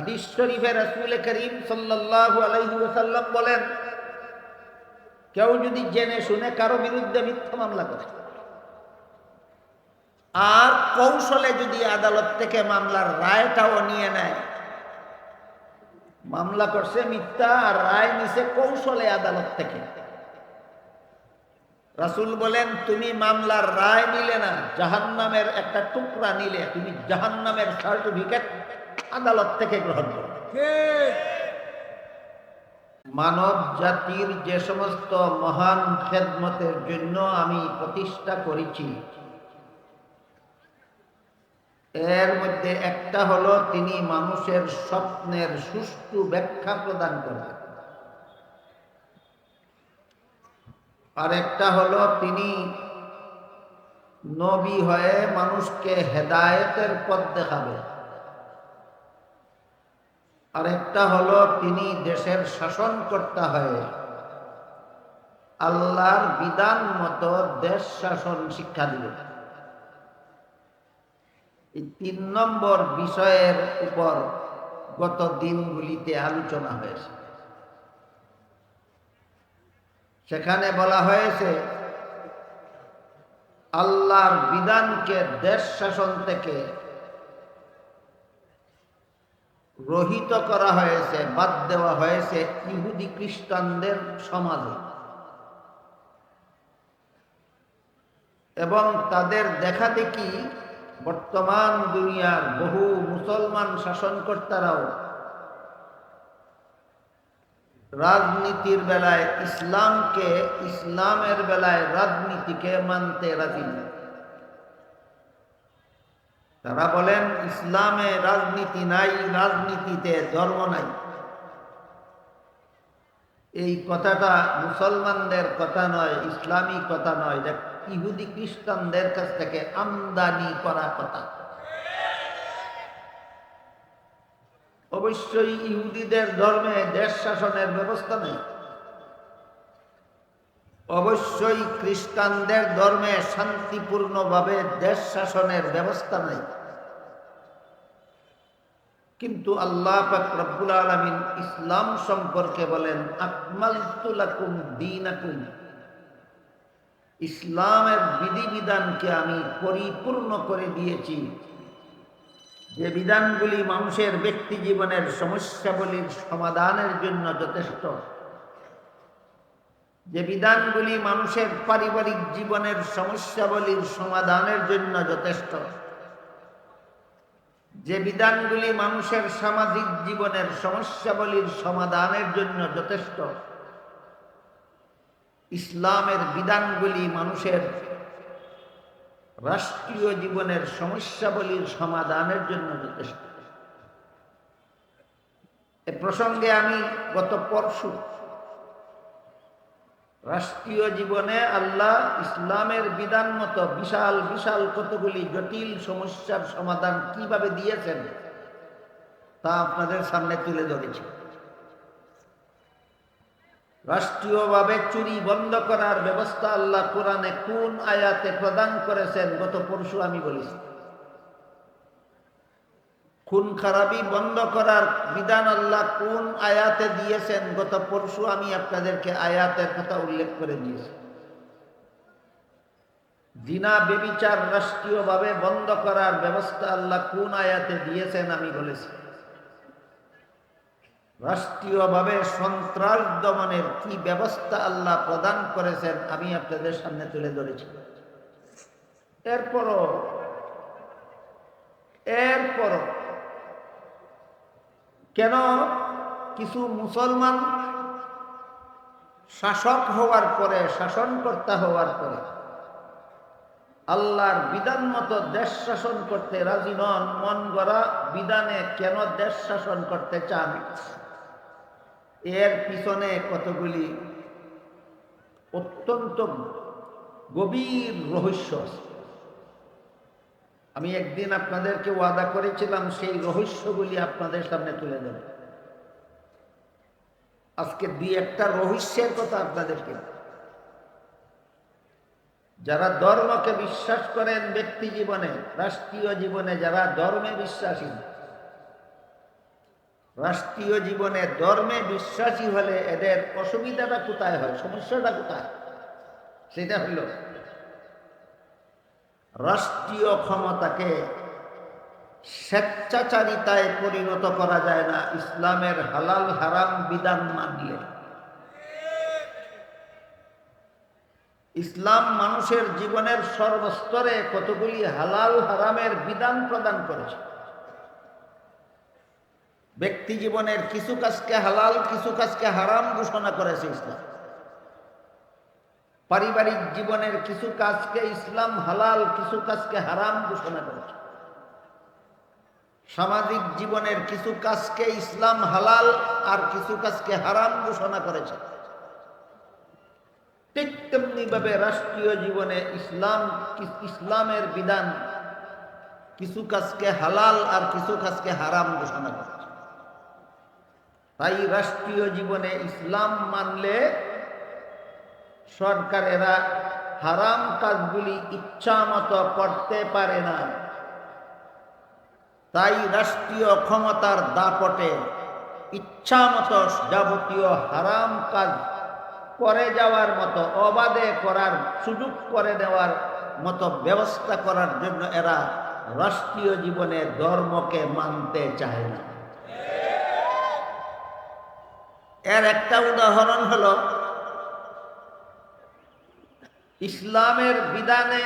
হাদিস শরীফে রাসূল করিম সাল্লাল্লাহু আলাইহি ওয়াসাল্লাম বলেন, কেউ যদি জেনে শুনে কারও বিরুদ্ধে মিথ্যা মামলা করে আর কৌশলে যদি আদালত থেকে মামলার রায়টাও নিয়ে নেয়, মামলা করছে মিথ্যা আর রায় নিছে কৌশলে আদালত থেকে। রাসুল বলেন, তুমি মামলার রায় নিলে না, জাহান্নামের একটা টুকরা নিলে, তুমি জাহান্নামের সার্টিফিকেট আদালত থেকে গ্রহণ করো মানব জাতির যে সমস্ত মহান খেদমতের জন্য আমি প্রতিষ্ঠা করেছি, এর মধ্যে একটা হলো তিনি মানুষের স্বপ্নের সুষ্ঠু ব্যাখ্যা প্রদান করেন। আর একটা হলো তিনি নবী হয়ে মানুষকে হেদায়েতের পথ দেখাবে আর একটা হলো তিনি দেশের শাসন শাসনকর্তা হয়ে আল্লাহর বিধান মতো দেশ শাসন শিক্ষা দিবেন এই তিন নম্বর বিষয়ের উপর গত দিনগুলিতে আলোচনা হয়েছে। সেখানে বলা হয়েছে, আল্লাহর বিধানকে দেশ শাসন থেকে রহিত করা হয়েছে, বাদ দেওয়া হয়েছে ইহুদি খ্রিস্টানদের সমাজে। এবং তাদের দেখা দেখি বর্তমান দুনিয়ার বহু মুসলমান শাসনকর্তারাও রাজনীতির বেলায় ইসলামকে, ইসলামের বেলায় রাজনীতিকে মানতে রাজি না তারা বলেন, ইসলামে রাজনীতি নাই, রাজনীতিতে ধর্ম নাই। এই কথাটা মুসলমানদের কথা নয়, ইসলামী কথা নয় যে ইহুদি খ্রিস্টানদের কাছ থেকে আমদানি করা কথা। অবশ্যই ইহুদিদের ধর্মে দেশ শাসনের ব্যবস্থা নেই। অবশ্যই খ্রিস্টানদের ধর্মে শান্তিপূর্ণভাবে দেশ শাসনের ব্যবস্থা নেই। কিন্তু আল্লাহ রব্বুল আলমিন ইসলাম সম্পর্কে বলেন আকমাল তুলাকুম দিন ইসলামের বিধিবিধানকে আমি পরিপূর্ণ করে দিয়েছি। যে বিধানগুলি মানুষের ব্যক্তি জীবনের সমস্যাবলীর সমাধানের জন্য যথেষ্ট। যে বিধানগুলি মানুষের পারিবারিক জীবনের সমস্যাবলীর সমাধানের জন্য যথেষ্ট। যে বিধানগুলি মানুষের সামাজিক জীবনের সমস্যাবলীর সমাধানের জন্য যথেষ্ট, ইসলামের বিধানগুলি মানুষের রাষ্ট্রীয় জীবনের সমস্যাবলীর সমাধানের জন্য যথেষ্ট। এ প্রসঙ্গে আমি গত পরশু রাষ্ট্রীয় জীবনে আল্লাহ ইসলামের বিধান মতো বিশাল বিশাল কতগুলি জটিল সমস্যার সমাধান কীভাবে দিয়েছেন, তা আপনাদের সামনে তুলে ধরেছি। রাষ্ট্রীয়ভাবে চুরি বন্ধ করার ব্যবস্থা আল্লাহ কোরআনে কোন আয়াতে প্রদান করেছেন, গত পরশু আমি বলেছি। খুন খারাপি বন্ধ করার বিধান আল্লাহ কোন আয়াতে দিয়েছেন? গত পরশু আমি আপনাদেরকে আয়াতের কথা উল্লেখ করে দিয়েছি। জিনা বেবিচার রাষ্ট্রীয়ভাবে বন্ধ করার ব্যবস্থা আল্লাহ কোন আয়াতে দিয়েছেন আমি বলেছি। রাষ্ট্রীয়ভাবে সন্ত্রাস দমনের কি ব্যবস্থা আল্লাহ প্রদান করেছেন আমি আপনাদের সামনে তুলে ধরেছি। এরপরও এরপরও কেন কিছু মুসলমান শাসক হওয়ার পরে, শাসনকর্তা হওয়ার পরে আল্লাহর বিধান মতো দেশ শাসন করতে রাজি নন, মন গড়া বিধানে কেন দেশ শাসন করতে চান? এর পিছনে কতগুলি অত্যন্ত গভীর রহস্য আছে। আমি একদিন আপনাদেরকে ওয়াদা করেছিলাম, সেই রহস্যগুলি আপনাদের সামনে তুলে দেব আজকে দুই একটা রহস্যের কথা আপনাদেরকে যারা ধর্মকে বিশ্বাস করেন ব্যক্তি জীবনে, রাষ্ট্রীয় জীবনে যারা ধর্মে বিশ্বাসী, রাষ্ট্রীয় জীবনে ধর্মে বিশ্বাসী হলে এদের অসুবিধাটা কোথায় হয়? সমস্যাটা কোথায়? সেটা হইল রাষ্ট্রীয় ক্ষমতাকে স্বেচ্ছাচারিতায় পরিণত করা যায় না, ইসলামের হালাল হারাম বিধান মানলে। ইসলাম মানুষের জীবনের সর্বস্তরে কতগুলি হালাল হারামের বিধান প্রদান করেছে? ব্যক্তি জীবনের কিছু কাজকে হালাল, কিছু কাজকে হারাম ঘোষণা করেছে ইসলাম। পারিবারিক জীবনের কিছু কাজকে ইসলাম হালাল, কিছু কাজকে হারাম ঘোষণা করেছে। সামাজিক জীবনের কিছু কাজকে ইসলাম হালাল আর কিছু কাজকে হারাম ঘোষণা করেছে। ঠিক তেমনি ভাবে রাষ্ট্রীয় জীবনে ইসলাম, ইসলামের বিধান কিছু কাজকে হালাল আর কিছু কাজকে হারাম ঘোষণা করেছে। তাই রাষ্ট্রীয় জীবনে ইসলাম মানলে সরকারেরা হারাম কাজগুলি ইচ্ছা মতো করতে পারে না। তাই রাষ্ট্রীয় ক্ষমতার দাপটে ইচ্ছা মতো যাবতীয় হারাম কাজ করে যাওয়ার মতো, অবাধে করার সুযোগ করে দেওয়ার মতো ব্যবস্থা করার জন্য এরা রাষ্ট্রীয় জীবনে ধর্মকে মানতে চায় না। এর একটা উদাহরণ হল ইসলামের বিধানে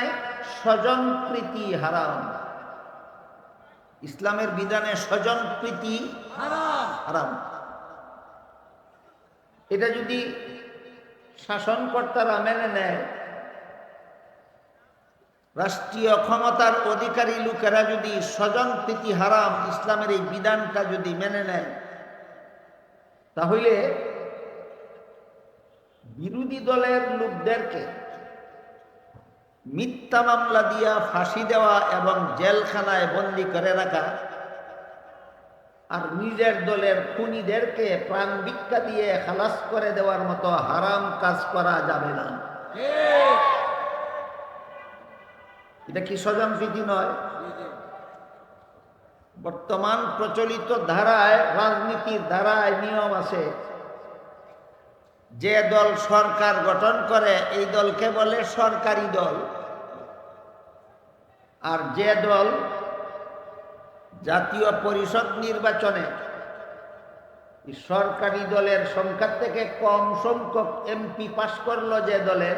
স্বজন প্রীতি হারাম। ইসলামের বিধানে স্বজন প্রীতি হারাম। এটা যদি শাসনকর্তারা মেনে নেয়, রাষ্ট্রীয় ক্ষমতার অধিকারী লোকেরা যদি স্বজন প্রীতি হারাম, ইসলামের এই বিধানটা যদি মেনে নেয়, তাহলে বিরোধী দলের লোকদেরকে মিথ্যা মামলা দিয়া ফাঁসি দেওয়া এবং জেলখানায় বন্দি করে রাখা আর নিজের দলের খুনিদেরকে প্রাণ ভিক্ষা দিয়ে খালাস করে দেওয়ার মতো হারাম কাজ করা যাবে না। এটা কি স্বজন প্রীতি নয়? বর্তমান প্রচলিত ধারায়, রাজনীতির ধারায় নিয়ম আছে, যে দল সরকার গঠন করে, এই দলকে বলে সরকারি দল। আর যে দল জাতীয় পরিষদ নির্বাচনে সরকারি দলের সংখ্যার থেকে কম সংখ্যক এমপি পাশ করল যে দলের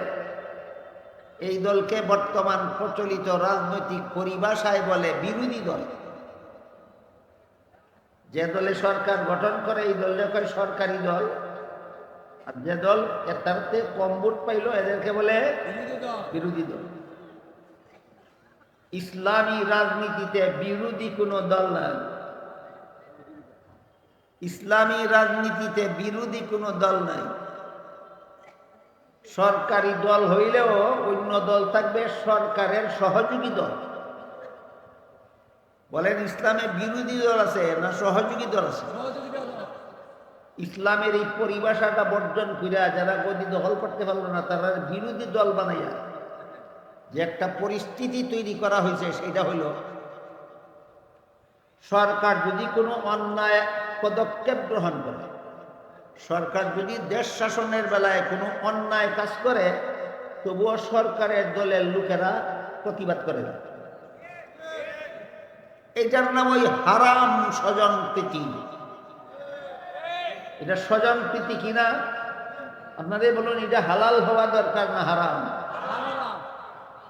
এই দলকে বর্তমান প্রচলিত রাজনৈতিক পরিভাষায় বলে বিরোধী দল। যে দলে সরকার গঠন করে এই দল যখন সরকারি দল। আর যে দল তার কম ভোট পাইল এদেরকে বলে বিরোধী দল। ইসলামী রাজনীতিতে বিরোধী কোনো দল নাই। ইসলামী রাজনীতিতে বিরোধী কোনো দল নাই। সরকারি দল হইলেও অন্য দল থাকবে, সরকারের সহযোগী দল। বলেন ইসলামে বিরোধী দল আছে না সহযোগী দল আছে? ইসলামের এই পরিভাষাটা বর্জন করিয়া যারা গদি দখল করতে পারল না, তারা বিরোধী দল বানাইয়া যে একটা পরিস্থিতি তৈরি করা হয়েছে, সেটা হইল সরকার যদি কোনো অন্যায় পদক্ষেপ গ্রহণ করে, সরকার যদি দেশ শাসনের বেলায় কোনো অন্যায় কাজ করে, তবুও সরকারের দলের লোকেরা প্রতিবাদ করে না। এটার নাম ওই হারাম স্বজন প্রীতি। এটা স্বজন প্রীতি কিনা? আপনাদের বলুন, এটা হালাল হওয়া দরকার না হারাম?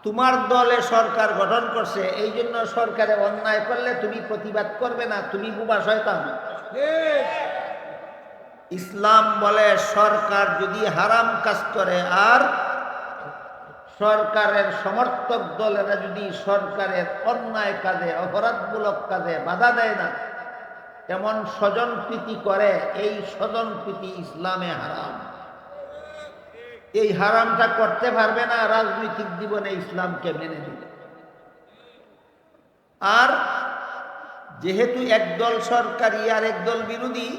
তোমার দলে সরকার গঠন করছে, এই জন্য সরকারে অন্যায় করলে তুমি প্রতিবাদ করবে না, তুমি বুবা শয়তান। ইসলাম বলে সরকার যদি হারাম কাজ করে, আর সরকারের সমর্থক দলেরা যদি সরকারের অন্যায় কাজে, অপরাধমূলক কাজে বাধা দেয় না এমন স্বজন প্রীতি করে, এই স্বজন প্রীতি ইসলামে হারাম। এই হারামটা করতে পারবে না, রাজনৈতিক জীবনে ইসলামকে মেনে নিলে আর যেহেতু একদল সরকারি আর একদল বিরোধী,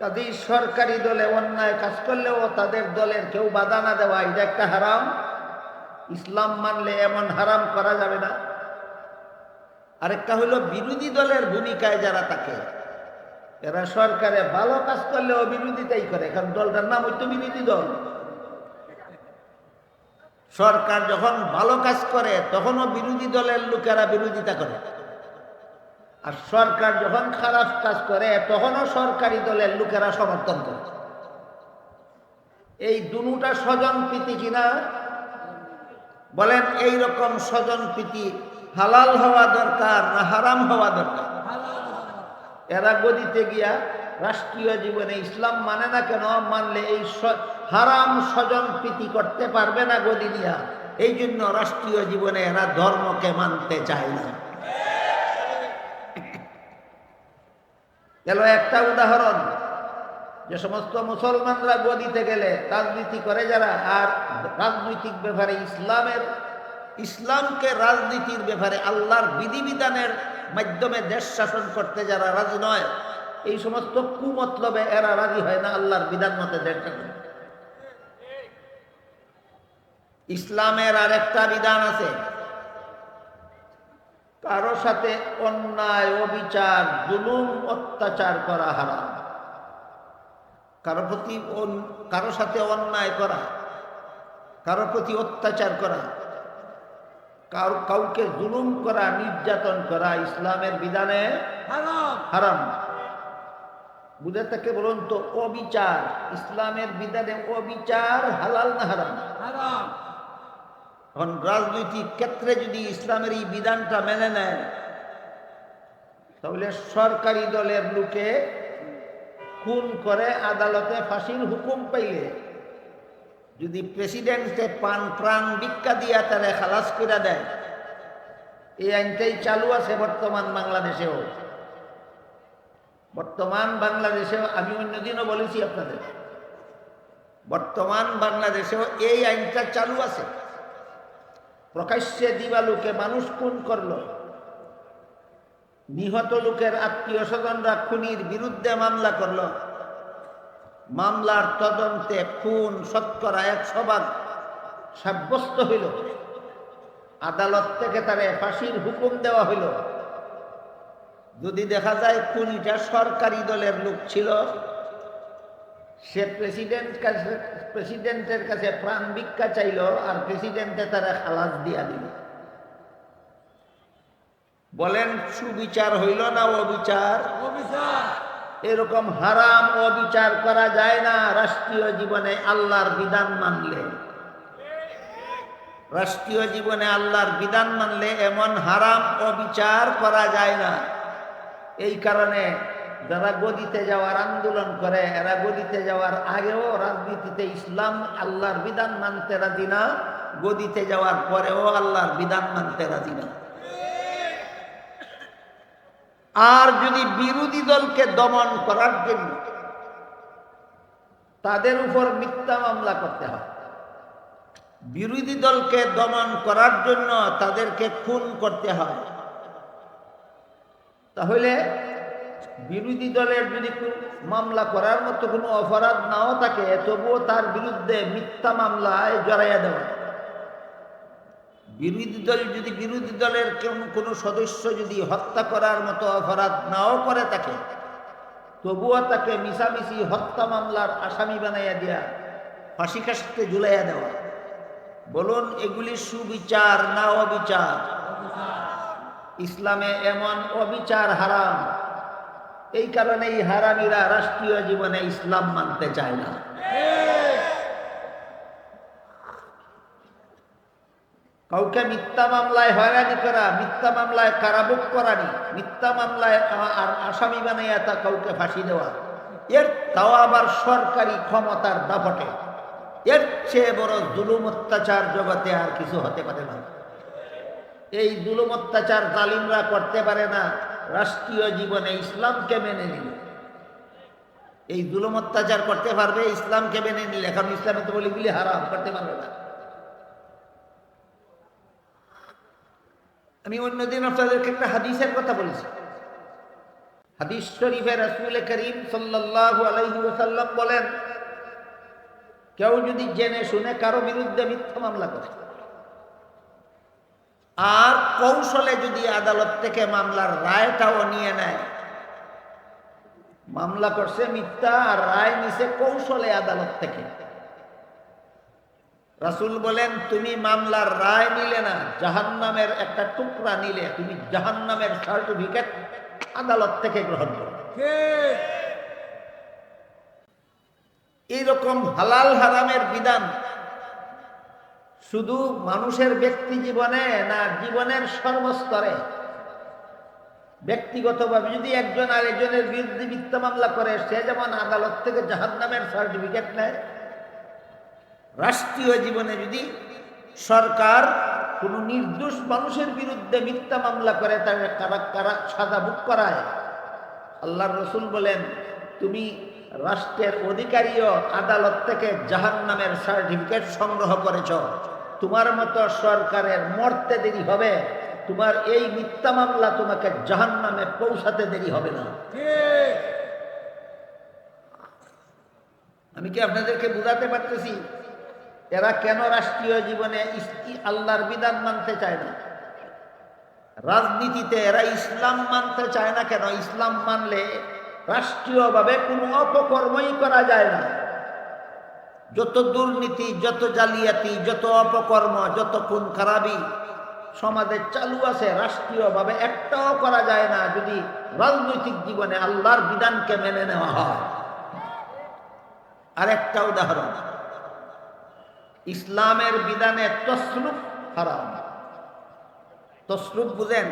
তাদের সরকারি দলে অন্যায় কাজ করলেও তাদের দলের কেউ বাধা না দেওয়া, এটা একটা হারাম। ইসলাম মানলে এমন হারাম করা যাবে না। আরেকটা হলো বিরোধী দলের ভূমিকায় যারা থাকে, এরা সরকারে ভালো কাজ করলেও বিরোধিতাই করে, কারণ দলটার নাম হইতো বিরোধী দল। সরকার যখন ভালো কাজ করে, তখনও বিরোধী দলের লোকেরা বিরোধিতা করে। আর সরকার যখন খারাপ কাজ করে, তখনও সরকারি দলের লোকেরা সমর্থন করে। এই দুটা স্বজন প্রীতি কিনা? বলেন এই রকম স্বজন প্রীতি হালাল হওয়া দরকার না হারাম হওয়া দরকার? এরা গদিতে গিয়া রাষ্ট্রীয় জীবনে ইসলাম মানে না কেন? মানলে এই হারাম স্বজন প্রীতি করতে পারবে না গদি দিয়া। এই জন্য রাষ্ট্রীয় জীবনে এরা ধর্মকে মানতে চায় না। গেল একটা উদাহরণ। যে সমস্ত মুসলমানরা গদিতে গেলে রাজনীতি করে যারা, আর রাজনৈতিক ব্যাপারে ইসলামের, ইসলামকে রাজনীতির ব্যাপারে আল্লাহর বিধিবিধানের মাধ্যমে দেশ শাসন করতে যারা রাজি নয়, এই সমস্ত কুমতলবে এরা রাজি হয় না আল্লাহর বিধান মতে দেশ শাসন। ইসলামের আর একটা বিধান আছে, কারও সাথে অন্যায়, অবিচার, জুলুম, অত্যাচার করা হারাম। কারও প্রতি কারও সাথে অন্যায় করা, কারও প্রতি অত্যাচার কারও কাউকে জুলুম করা নির্যাতন করা ইসলামের বিধানে হারাম। বুঝে থাকে বলুন তো অবিচার ইসলামের বিধানে অবিচার হালাল না হারাম। এখন রাজনৈতিক ক্ষেত্রে যদি ইসলামের এই বিধানটা মেনে নেয় তাহলে সরকারি দলের লোকে খুন করে আদালতে ফাঁসির হুকুম পাইলে যদি প্রেসিডেন্টে পান প্রাণ ভিক্ষা দিয়া তারা খালাস করে দেয়। এই আইনটাই চালু আছে বর্তমান বাংলাদেশেও। বর্তমান বাংলাদেশেও, আমি অন্যদিনও বলেছি আপনাদের, বর্তমান বাংলাদেশেও এই আইনটা চালু আছে। প্রকাশ্যে দিবালুকে মানুষ খুন করল। নিহত লোকের আত্মীয় স্বজনরা খুনির বিরুদ্ধে মামলা করল। মামলার তদন্তে খুন শতকরা একশো ভাগ সাব্যস্ত হইল। আদালত থেকে তারে ফাঁসির হুকুম দেওয়া হইল। যদি দেখা যায় খুনিটা সরকারি দলের লোক ছিল, সে প্রেসিডেন্ট কাছে প্রেসিডেন্টের কাছে প্রাণ ভিক্ষা চাইল আর প্রেসিডেন্টে তারা খালাস দিয়া দিল। বলেন, সুবিচার হইল না অবিচার? অবিচার। এরকম হারাম অবিচার করা যায় না, রাষ্ট্রীয় জীবনে আল্লাহর বিধান মানলে। রাষ্ট্রীয় জীবনে আল্লাহর বিধান মানলে এমন হারাম অবিচার করা যায় না। এই কারণে যারা গদিতে যাওয়ার আন্দোলন করে, এরা গদিতে যাওয়ার আগেও রাজনীতিতে ইসলাম আল্লাহর বিধান মানতে রাজি না, গদিতে যাওয়ার পরেও আল্লাহর বিধান মানতে রাজি না। আর যদি বিরোধী দলকে দমন করার জন্য তাদের উপর মিথ্যা মামলা করতে হয়, বিরোধী দলকে দমন করার জন্য তাদেরকে খুন করতে হয়, তাহলে বিরোধী দলের যদি মামলা করার মতো কোনো অপরাধ নাও থাকে, তবুও তার বিরুদ্ধে মিথ্যা মামলায় জড়াইয়া দেওয়া। বিরোধী দল যদি বিরোধী দলের কোন- সদস্য যদি হত্যা করার মতো অপরাধ নাও করে তাকে, তবুও তাকে মিশামিশি হত্যা মামলার আসামি বানাইয়া দেয়া, ফাঁসি কাশতে ঝুলাইয়া দেওয়া। বলুন, এগুলি সুবিচার না অবিচার? ইসলামে এমন অবিচার হারাম। এই কারণে এই হারামিরা রাষ্ট্রীয় জীবনে ইসলাম মানতে চায় না। কাউকে মিথ্যা মামলায় হয়রানি করা, মিথ্যা মামলায় কারাভোগ করানি মিথ্যা মামলায় আর আসামি বানাইয়া তা কাউকে ফাঁসি দেওয়া। এর তাও আবার সরকারি ক্ষমতার দাপটে। এর চেয়ে বড় জুলুম অত্যাচার জগতে আর কিছু হতে পারে না। এই জুলুম অত্যাচার জালিমরা করতে পারে না, রাষ্ট্রীয় জীবনে ইসলামকে মেনে নিলে। এই জুলুম অত্যাচার করতে পারবে, ইসলামকে মেনে নিলে। এখন ইসলামে তো বলি গুলি হারাম, করতে পারবে না। আমি অন্যদিন আপনাদেরকে একটা হাদিসের কথা বলেছি। হাদিস শরীফে রাসূল করিম আলাইহি বলেন, কেউ যদি জেনে শুনে কারও বিরুদ্ধে মিথ্যা মামলা করে, আর কৌশলে যদি আদালত থেকে মামলার রায়টাও নিয়ে নেয়, মামলা করছে মিথ্যা আর রায় নিছে কৌশলে আদালত থেকে। রাসুল বলেন, তুমি মামলার রায় নিলে না, জাহান্নামের একটা টুকরা নিলে তুমি জাহান্নামের সার্টিফিকেট আদালত থেকে গ্রহণ করো এইরকম হালাল হারামের বিধান শুধু মানুষের ব্যক্তি জীবনে না জীবনের সর্বস্তরে। ব্যক্তিগতভাবে যদি একজন আরেকজনের বিরুদ্ধে মিথ্যা মামলা করে, সে যেমন আদালত থেকে জাহান্নামের সার্টিফিকেট নেয় রাষ্ট্রীয় জীবনে যদি সরকার কোনো নির্দোষ মানুষের বিরুদ্ধে মিথ্যা মামলা করে তাকে কারা কারা সাদা বুক করায়? আল্লাহ রসুল বলেন তুমি রাষ্ট্রের অধিকারীও আদালত থেকে জাহান নামের সার্টিফিকেট সংগ্রহ করেছ। তোমার মতো সরকারের মরতে দেরি হবে। তোমার এই মিথ্যা মামলা তোমাকে জাহান নামে পৌঁছাতে দেরি হবে না। আমি কি আপনাদেরকে বুঝাতে পারতেছি? এরা কেন রাষ্ট্রীয় জীবনে আল্লাহর বিধান মানতে চায় না? রাজনীতিতে এরা ইসলাম মানতে চায় না কেন? ইসলাম মানলে রাষ্ট্রীয়ভাবে কোনো অপকর্মই করা যায় না। যত দুর্নীতি, যত জালিয়াতি, যত অপকর্ম, যত খুন খারাপি সমাজে চালু আছে, রাষ্ট্রীয়ভাবে একটাও করা যায় না যদি রাজনৈতিক জীবনে আল্লাহর বিধানকে মেনে নেওয়া হয়। আর একটা উদাহরণ। ইসলামের বিধানে তসরুপ হারাম। তসরুপ বুঝেন,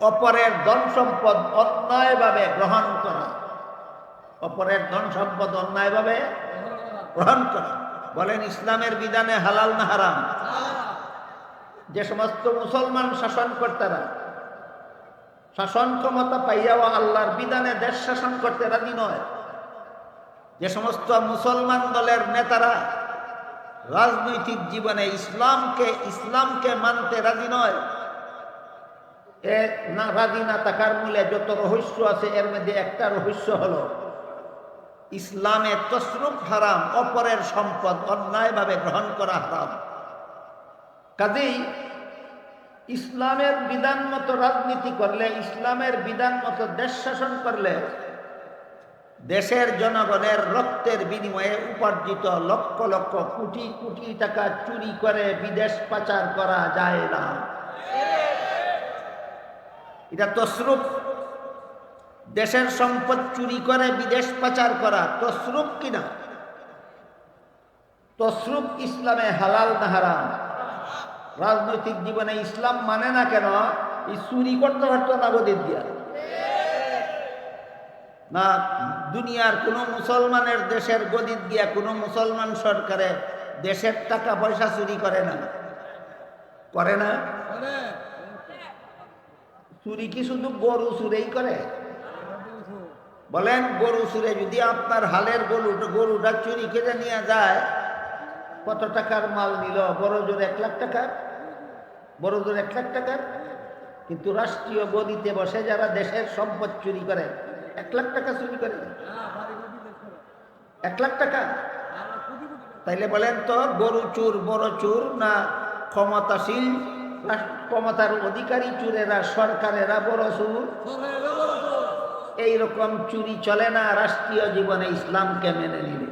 অপরের ধন সম্পদ অন্যায়ভাবে গ্রহণ করা। অপরের ধন সম্পদ অন্যায়ভাবে গ্রহণ করা। বলেন, ইসলামের বিধানে হালাল না হারাম? যে সমস্ত মুসলমান শাসনকর্তারা শাসন ক্ষমতা পাইয়াও আল্লাহর বিধানে দেশ শাসন করতে রাজি নয়, যে সমস্ত মুসলমান দলের নেতারা রাজনৈতিক জীবনে ইসলামকে ইসলামকে মানতে রাজি নয়। এ না, রাজি না থাকার মূলে যত রহস্য আছে, এর মধ্যে একটা রহস্য হলো, ইসলামে তসরুপ হারাম, অপরের সম্পদ অন্যায়ভাবে গ্রহণ করা হারাম। কাজেই ইসলামের বিধান মতো রাজনীতি করলে, ইসলামের বিধান মতো দেশ শাসন করলে দেশের জনগণের রক্তের বিনিময়ে উপার্জিত লক্ষ লক্ষ কোটি কোটি টাকা চুরি করে বিদেশ পাচার করা যায় না। এটা তসরুপ। দেশের সম্পদ চুরি করে বিদেশ পাচার করা তসরুপ কিনা? তসরুপ ইসলামে হালাল না হারাম? রাজনৈতিক জীবনে ইসলাম মানে না কেন? এই চুরি করতে পারতো না গদির দিয়া। না, দুনিয়ার কোনো মুসলমানের দেশের গদিত গিয়া কোনো মুসলমান সরকারে দেশের টাকা পয়সা চুরি করে না। করে না? চুরি কি শুধু গরু চুরেই করে? বলেন, গরু চুরে যদি আপনার হালের গরু গরুটা চুরি কেটে নিয়ে যায়, কত টাকার মাল নিল? বড় জোর এক লাখ টাকার বড় জোর এক লাখ টাকার কিন্তু রাষ্ট্রীয় গদিতে বসে যারা দেশের সম্পদ চুরি করে এক লাখ টাকা চুরি করে। এক লাখ টাকা? তাইলে বলেন তো, গরু চুর, বড় চুর না ক্ষমতাশীল, ক্ষমতার অধিকারী চুরেরা, সরকারেরা বড় চুর? এইরকম চুরি চলে না, রাষ্ট্রীয় জীবনে ইসলামকে মেনে নিলে।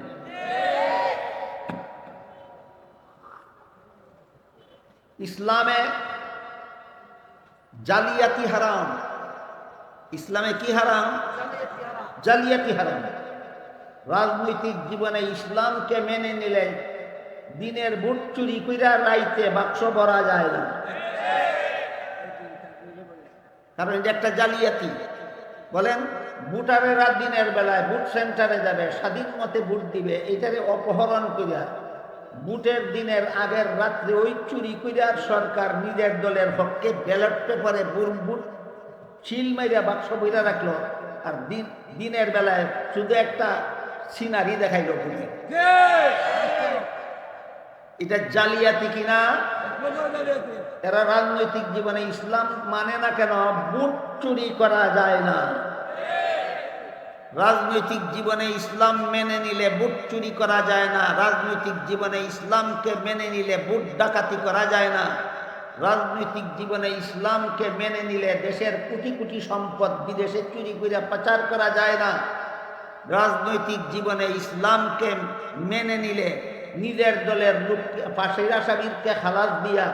ইসলামে জালিয়াতি হারাম। ইসলামে কি হারাম? জালিয়াতি হারাম। রাজনৈতিক জীবনে ইসলামকে মেনে নিলে দিনের বুট চুরি কইরা রাইতে বাক্স ভরা যায় না। কারণ এটা একটা জালিয়াতি। বলেন বুটারেরা দিনের বেলায় বুট সেন্টারে যাবে, স্বাধীন মতে বুট দিবে, এটারে অপহরণ করিয়া বুটের দিনের আগের রাত্রে ওই চুরি করিয়ার সরকার নিজের দলের পক্ষে ব্যালট পেপারে বুট শিল মাইরা বাক্স বইরা রাখল আর দিন, দিনের বেলায় শুধু একটা সিনারি দেখাইলো পুলিশ এটা জালিয়াতি কিনা? এরা রাজনৈতিক জীবনে ইসলাম মানে না কেন? বুট চুরি করা যায় না। রাজনৈতিক জীবনে ইসলাম মেনে নিলে বুট চুরি করা যায় না। রাজনৈতিক জীবনে ইসলামকে মেনে নিলে বুট ডাকাতি করা যায় না। রাজনৈতিক জীবনে ইসলামকে মেনে নিলে দেশের কোটি কোটি সম্পদ বিদেশে চুরি করে পাচার করা যায় না। রাজনৈতিক জীবনে ইসলামকে মেনে নিলে নিজের দলের লোককে ফাঁসির আসামিরকে খালাস দিয়া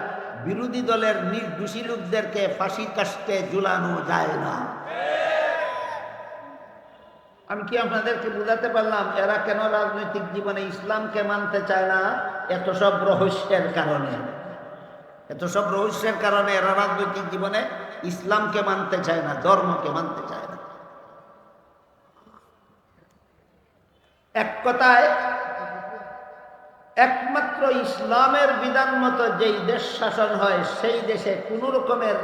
বিরোধী দলের নির্দোষী লোকদেরকে ফাঁসি কাস্টে ঝুলানো যায় না। আমি কি আপনাদেরকে বোঝাতে পারলাম, এরা কেন রাজনৈতিক জীবনে ইসলামকে মানতে চায় না? এত সব রহস্যের কারণে। এত সব রহস্যের কারণে এরা রাজনৈতিক জীবনে ইসলামকে মানতে চায় না, ধর্মকে মানতে চায় না। এক কথায়, একমাত্র ইসলামের বিধান মতো যেই দেশ শাসন হয়, সেই দেশে কোনো রকমের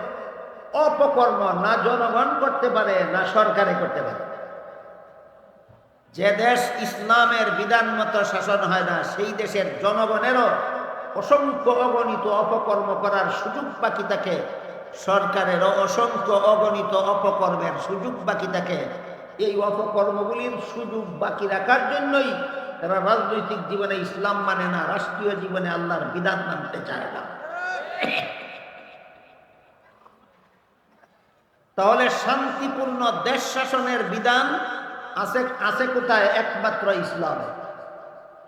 অপকর্ম না জনগণ করতে পারে, না সরকারে করতে পারে। যে দেশ ইসলামের বিধান মতো শাসন হয় না, সেই দেশের জনগণেরও অসংখ্য অগণিত অপকর্ম করার সুযোগ বাকি থাকে। সরকারেরও অসংখ্য অগণিত অপকর্মের সুযোগ বাকি থাকে। এই অপকর্মগুলির সুযোগ বাকি রাখার জন্যই তারা রাজনৈতিক জীবনে ইসলাম মানে না, রাষ্ট্রীয় জীবনে আল্লাহর বিধান মানতে চায় না। তাহলে শান্তিপূর্ণ দেশ শাসনের বিধান আছে আছে কোথায়? একমাত্র ইসলাম।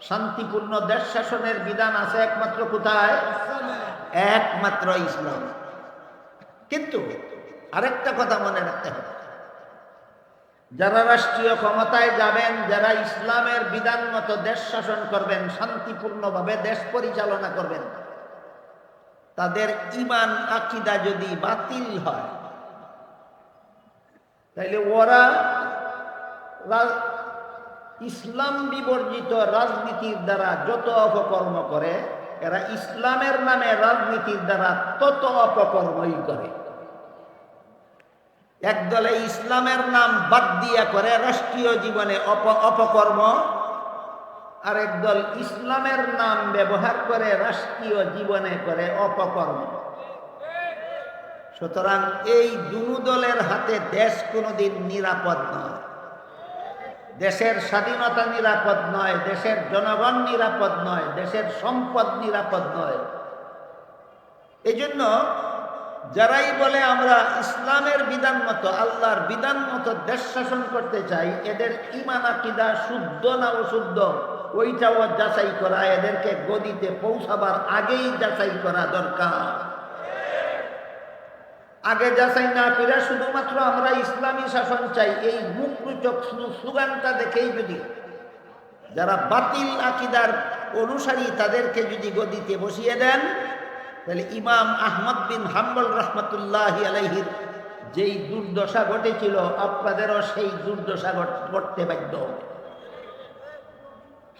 শান্তিপূর্ণ দেশ শাসনের বিধান আছে একমাত্র কোথায়? একমাত্র ইসলাম। কিন্তু আরেকটা কথা মনে রাখতে হবে। যারা রাষ্ট্রীয় ক্ষমতায় যাবেন, যারা ইসলামের বিধান মতো দেশ শাসন করবেন, শান্তিপূর্ণভাবে দেশ পরিচালনা করবেন, তাদের ইমান, আকিদা যদি বাতিল হয়, তাইলে ওরা ইসলাম বিবর্জিত রাজনীতির দ্বারা যত অপকর্ম করে, এরা ইসলামের নামে রাজনীতির দ্বারা তত অপকর্মই করে। একদলে ইসলামের নাম বাদ দিয়া করে রাষ্ট্রীয় জীবনে অপ, অপকর্ম আর একদল ইসলামের নাম ব্যবহার করে রাষ্ট্রীয় জীবনে করে অপকর্ম। সুতরাং এই দুনু দলের হাতে দেশ কোনোদিন নিরাপদ নয়। দেশের স্বাধীনতা নিরাপদ নয়, দেশের জনগণ নিরাপদ নয়, দেশের সম্পদ নিরাপদ নয়। এই জন্য যারাই বলে আমরা ইসলামের বিধান মতো, আল্লাহর বিধান মতো দেশ শাসন করতে চাই, এদের ইমান আকিদা শুদ্ধ না অশুদ্ধ, ওইটাও যাচাই করা, এদেরকে গদিতে পৌঁছাবার আগেই যাচাই করা দরকার। আগে যাচাই না করে শুধুমাত্র আমরা ইসলামী শাসন চাই, এই মুখরুচক স্লোগানটা দেখেই যদি, যারা বাতিল আকিদার অনুসারী তাদেরকে যদি গদিতে বসিয়ে দেন, তাহলে ইমাম আহমদ বিন হাম্বল রহমতুল্লাহ আলহির যেই দুর্দশা ঘটেছিল, আপনাদেরও সেই দুর্দশা ঘটতে বাধ্য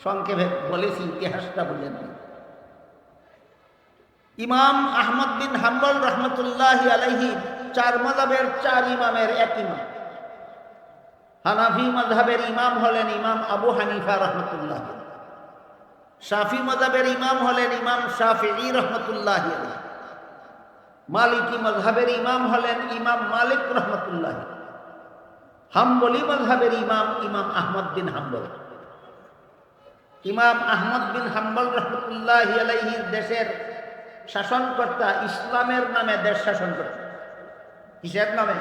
সংক্ষেপে বলেছি ইতিহাসটা বলেন ইমাম আহমদ বিন হাম্বল রহমতুল্লাহ আলহি চার মজাবের চার ইমামের এক ইমাম। হানাফি মজাবের ইমাম হলেন ইমাম আবু হানিফা রহমতুল্লাহ শাফি মজাবের ইমাম হলেন ইমাম শাফি রহমতুল্লাহ মালিকি মজহাবের ইমাম হলেন ইমাম মালিক রহমতুল্লাহ হাম্বলি মজহাবের ইমাম ইমাম আহমদ বিন হাম্বল। ইমাম আহমদ বিন হাম্বল রহমতুল্লাহ আলাইহির দেশের শাসনকর্তা ইসলামের নামে দেশ শাসন করত কিসের নামে?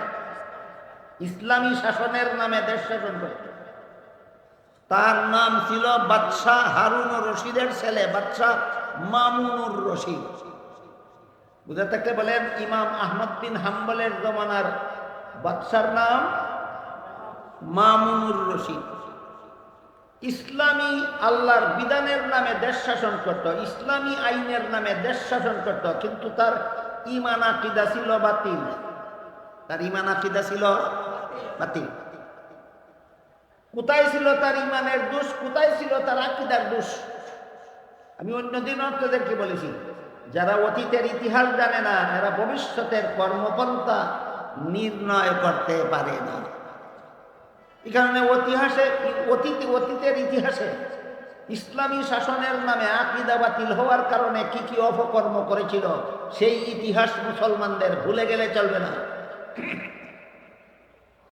ইসলামী শাসনের নামে দেশ শাসন করত তার নাম ছিল বাদশাহ হারুন রশিদের ছেলে, বাদশাহ মামুনুর রশিদ। বুঝে থাকলে বলেন, ইমাম আহমদ বিন হাম্বলের জমানার বাদশার নাম মামুনুর রশিদ। ইসলামী আল্লাহর বিধানের নামে দেশ শাসন করত, ইসলামী আইনের নামে দেশ শাসন করত, কিন্তু তার ইমান আকিদা ছিল বাতিল। তার ইমান আকিদা ছিল বাতিল। কোথায় ছিল তার ইমানের দোষ? কোথায় ছিল তার আকিদার দোষ? আমি অন্যদিন আপনাদেরকে বলেছি, যারা অতীতের ইতিহাস জানে না, এরা ভবিষ্যতের কর্মপন্থা নির্ণয় করতে পারে না। এই কারণে ইতিহাসে, অতীত, অতীতের ইতিহাসে ইসলামী শাসনের নামে আকিদা বাতিল হওয়ার কারণে কি কি অপকর্ম করেছিল, সেই ইতিহাস মুসলমানদের ভুলে গেলে চলবে না।